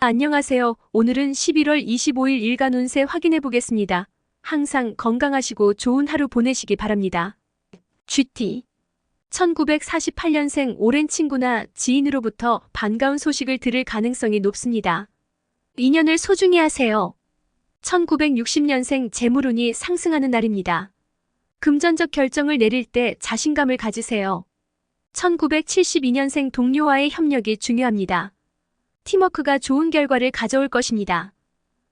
안녕하세요. 오늘은 11월 25일 일간 운세 확인해 보겠습니다. 항상 건강하시고 좋은 하루 보내시기 바랍니다. GT 1948년생 오랜 친구나 지인으로부터 반가운 소식을 들을 가능성이 높습니다. 인연을 소중히 하세요. 1960년생 재물운이 상승하는 날입니다. 금전적 결정을 내릴 때 자신감을 가지세요. 1972년생 동료와의 협력이 중요합니다. 팀워크가 좋은 결과를 가져올 것입니다.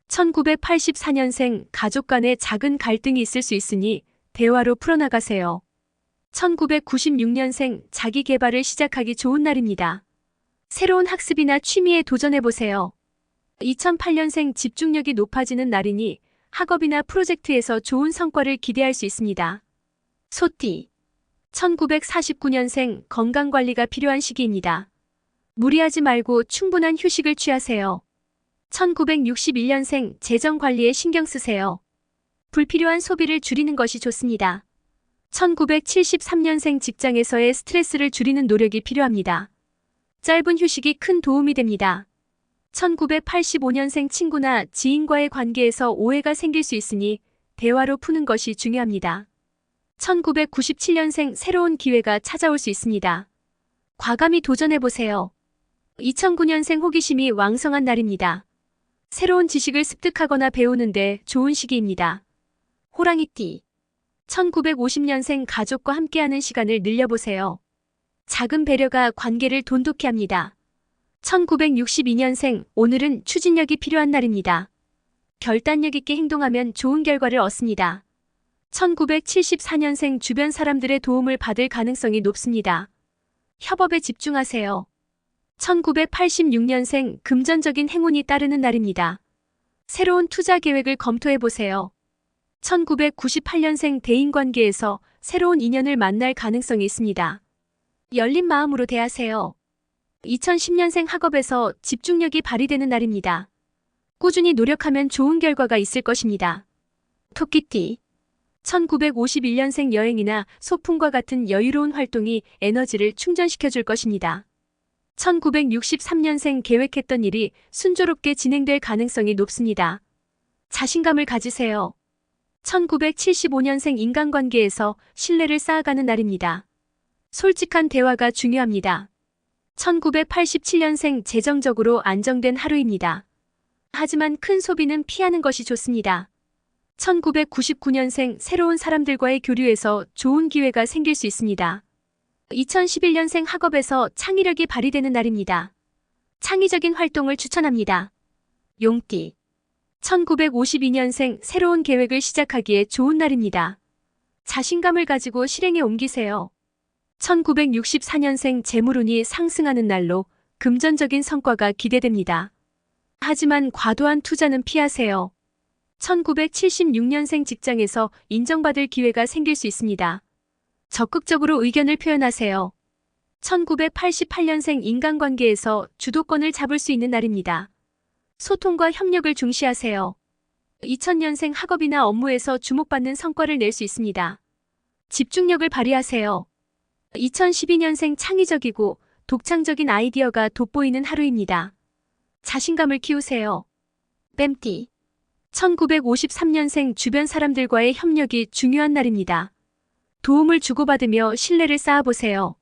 1984년생 가족 간에 작은 갈등이 있을 수 있으니 대화로 풀어나가세요. 1996년생 자기 개발을 시작하기 좋은 날입니다. 새로운 학습이나 취미에 도전해보세요. 2008년생 집중력이 높아지는 날이니 학업이나 프로젝트에서 좋은 성과를 기대할 수 있습니다. 소띠 1949년생 건강관리가 필요한 시기입니다. 무리하지 말고 충분한 휴식을 취하세요. 1961년생 재정 관리에 신경 쓰세요. 불필요한 소비를 줄이는 것이 좋습니다. 1973년생 직장에서의 스트레스를 줄이는 노력이 필요합니다. 짧은 휴식이 큰 도움이 됩니다. 1985년생 친구나 지인과의 관계에서 오해가 생길 수 있으니 대화로 푸는 것이 중요합니다. 1997년생 새로운 기회가 찾아올 수 있습니다. 과감히 도전해보세요. 2009년생 호기심이 왕성한 날입니다. 새로운 지식을 습득하거나 배우는데 좋은 시기입니다. 호랑이띠 1950년생 가족과 함께하는 시간을 늘려보세요. 작은 배려가 관계를 돈독히 합니다. 1962년생 오늘은 추진력이 필요한 날입니다. 결단력 있게 행동하면 좋은 결과를 얻습니다. 1974년생 주변 사람들의 도움을 받을 가능성이 높습니다. 협업에 집중하세요. 1986년생 금전적인 행운이 따르는 날입니다. 새로운 투자 계획을 검토해 보세요. 1998년생 대인관계에서 새로운 인연을 만날 가능성이 있습니다. 열린 마음으로 대하세요. 2010년생 학업에서 집중력이 발휘되는 날입니다. 꾸준히 노력하면 좋은 결과가 있을 것입니다. 토끼띠 1951년생 여행이나 소풍과 같은 여유로운 활동이 에너지를 충전시켜 줄 것입니다. 1963년생 계획했던 일이 순조롭게 진행될 가능성이 높습니다. 자신감을 가지세요. 1975년생 인간관계에서 신뢰를 쌓아가는 날입니다. 솔직한 대화가 중요합니다. 1987년생 재정적으로 안정된 하루입니다. 하지만 큰 소비는 피하는 것이 좋습니다. 1999년생 새로운 사람들과의 교류에서 좋은 기회가 생길 수 있습니다. 2011년생 학업에서 창의력이 발휘되는 날입니다. 창의적인 활동을 추천합니다. 용띠 1952년생 새로운 계획을 시작하기에 좋은 날입니다. 자신감을 가지고 실행에 옮기세요. 1964년생 재물운이 상승하는 날로 금전적인 성과가 기대됩니다. 하지만 과도한 투자는 피하세요. 1976년생 직장에서 인정받을 기회가 생길 수 있습니다. 적극적으로 의견을 표현하세요. 1988년생 인간관계에서 주도권을 잡을 수 있는 날입니다. 소통과 협력을 중시하세요. 2000년생 학업이나 업무에서 주목받는 성과를 낼 수 있습니다. 집중력을 발휘하세요. 2012년생 창의적이고 독창적인 아이디어가 돋보이는 하루입니다. 자신감을 키우세요. 뺨띠 1953년생 주변 사람들과의 협력이 중요한 날입니다. 도움을 주고받으며 신뢰를 쌓아보세요.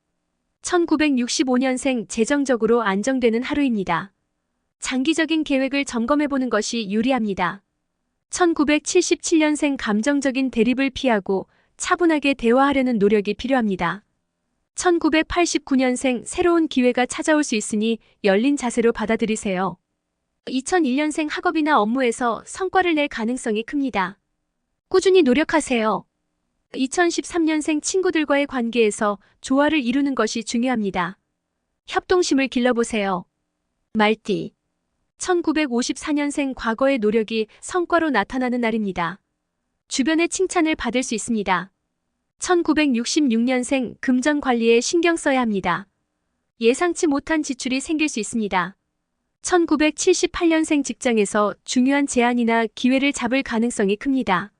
1965년생 재정적으로 안정되는 하루입니다. 장기적인 계획을 점검해보는 것이 유리합니다. 1977년생 감정적인 대립을 피하고 차분하게 대화하려는 노력이 필요합니다. 1989년생 새로운 기회가 찾아올 수 있으니 열린 자세로 받아들이세요. 2001년생 학업이나 업무에서 성과를 낼 가능성이 큽니다. 꾸준히 노력하세요. 2013년생 친구들과의 관계에서 조화를 이루는 것이 중요합니다. 협동심을 길러보세요. 말띠 1954년생 과거의 노력이 성과로 나타나는 날입니다. 주변의 칭찬을 받을 수 있습니다. 1966년생 금전 관리에 신경 써야 합니다. 예상치 못한 지출이 생길 수 있습니다. 1978년생 직장에서 중요한 제안이나 기회를 잡을 가능성이 큽니다.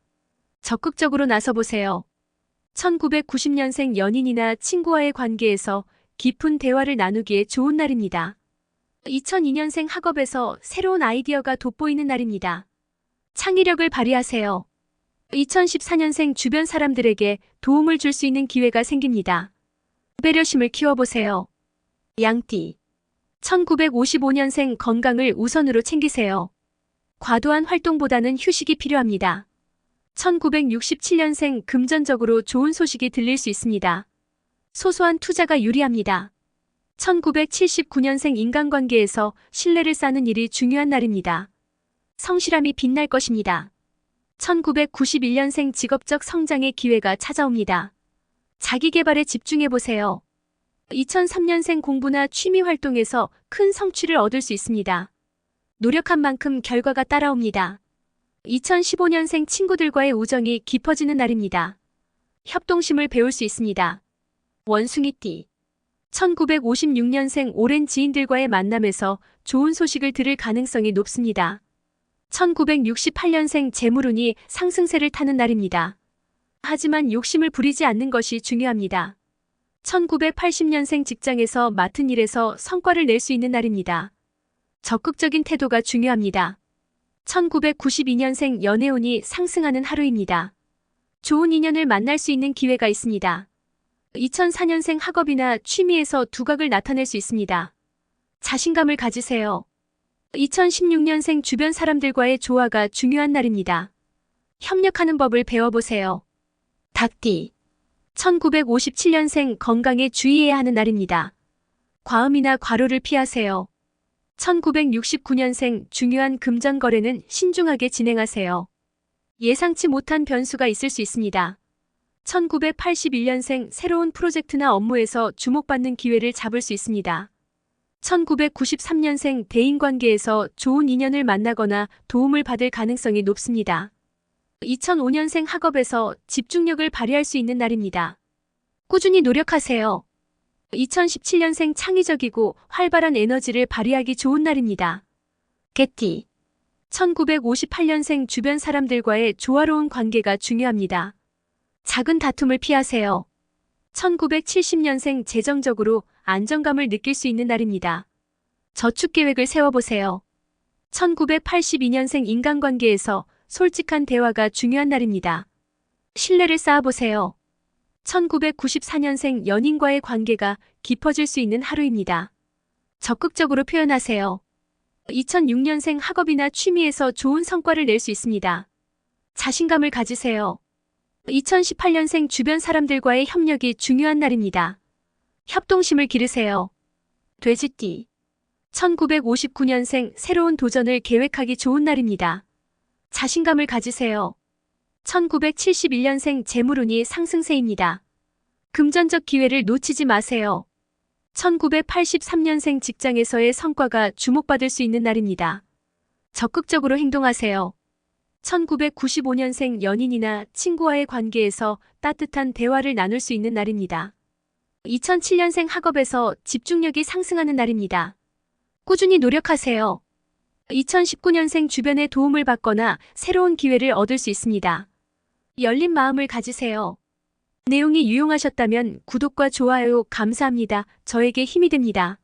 적극적으로 나서보세요. 1990년생 연인이나 친구와의 관계에서 깊은 대화를 나누기에 좋은 날입니다. 2002년생 학업에서 새로운 아이디어가 돋보이는 날입니다. 창의력을 발휘하세요. 2014년생 주변 사람들에게 도움을 줄 수 있는 기회가 생깁니다. 배려심을 키워보세요. 양띠. 1955년생 건강을 우선으로 챙기세요. 과도한 활동보다는 휴식이 필요합니다. 1967년생 금전적으로 좋은 소식이 들릴 수 있습니다. 소소한 투자가 유리합니다. 1979년생 인간관계에서 신뢰를 쌓는 일이 중요한 날입니다. 성실함이 빛날 것입니다. 1991년생 직업적 성장의 기회가 찾아옵니다. 자기 개발에 집중해 보세요. 2003년생 공부나 취미 활동에서 큰 성취를 얻을 수 있습니다. 노력한 만큼 결과가 따라옵니다. 2015년생 친구들과의 우정이 깊어지는 날입니다. 협동심을 배울 수 있습니다. 원숭이띠. 1956년생 오랜 지인들과의 만남에서 좋은 소식을 들을 가능성이 높습니다. 1968년생 재물운이 상승세를 타는 날입니다. 하지만 욕심을 부리지 않는 것이 중요합니다. 1980년생 직장에서 맡은 일에서 성과를 낼 수 있는 날입니다. 적극적인 태도가 중요합니다. 1992년생 연애운이 상승하는 하루입니다. 좋은 인연을 만날 수 있는 기회가 있습니다. 2004년생 학업이나 취미에서 두각을 나타낼 수 있습니다. 자신감을 가지세요. 2016년생 주변 사람들과의 조화가 중요한 날입니다. 협력하는 법을 배워보세요. 닭띠. 1957년생 건강에 주의해야 하는 날입니다. 과음이나 과로를 피하세요. 1969년생 중요한 금전 거래는 신중하게 진행하세요. 예상치 못한 변수가 있을 수 있습니다. 1981년생 새로운 프로젝트나 업무에서 주목받는 기회를 잡을 수 있습니다. 1993년생 대인관계에서 좋은 인연을 만나거나 도움을 받을 가능성이 높습니다. 2005년생 학업에서 집중력을 발휘할 수 있는 날입니다. 꾸준히 노력하세요. 2017년생 창의적이고 활발한 에너지를 발휘하기 좋은 날입니다. 개띠. 1958년생 주변 사람들과의 조화로운 관계가 중요합니다. 작은 다툼을 피하세요. 1970년생 재정적으로 안정감을 느낄 수 있는 날입니다. 저축 계획을 세워보세요. 1982년생 인간관계에서 솔직한 대화가 중요한 날입니다. 신뢰를 쌓아보세요. 1994년생 연인과의 관계가 깊어질 수 있는 하루입니다. 적극적으로 표현하세요. 2006년생 학업이나 취미에서 좋은 성과를 낼 수 있습니다. 자신감을 가지세요. 2018년생 주변 사람들과의 협력이 중요한 날입니다. 협동심을 기르세요. 돼지띠. 1959년생 새로운 도전을 계획하기 좋은 날입니다. 자신감을 가지세요. 1971년생 재물운이 상승세입니다. 금전적 기회를 놓치지 마세요. 1983년생 직장에서의 성과가 주목받을 수 있는 날입니다. 적극적으로 행동하세요. 1995년생 연인이나 친구와의 관계에서 따뜻한 대화를 나눌 수 있는 날입니다. 2007년생 학업에서 집중력이 상승하는 날입니다. 꾸준히 노력하세요. 2019년생 주변의 도움을 받거나 새로운 기회를 얻을 수 있습니다. 열린 마음을 가지세요. 내용이 유용하셨다면 구독과 좋아요 감사합니다. 저에게 힘이 됩니다.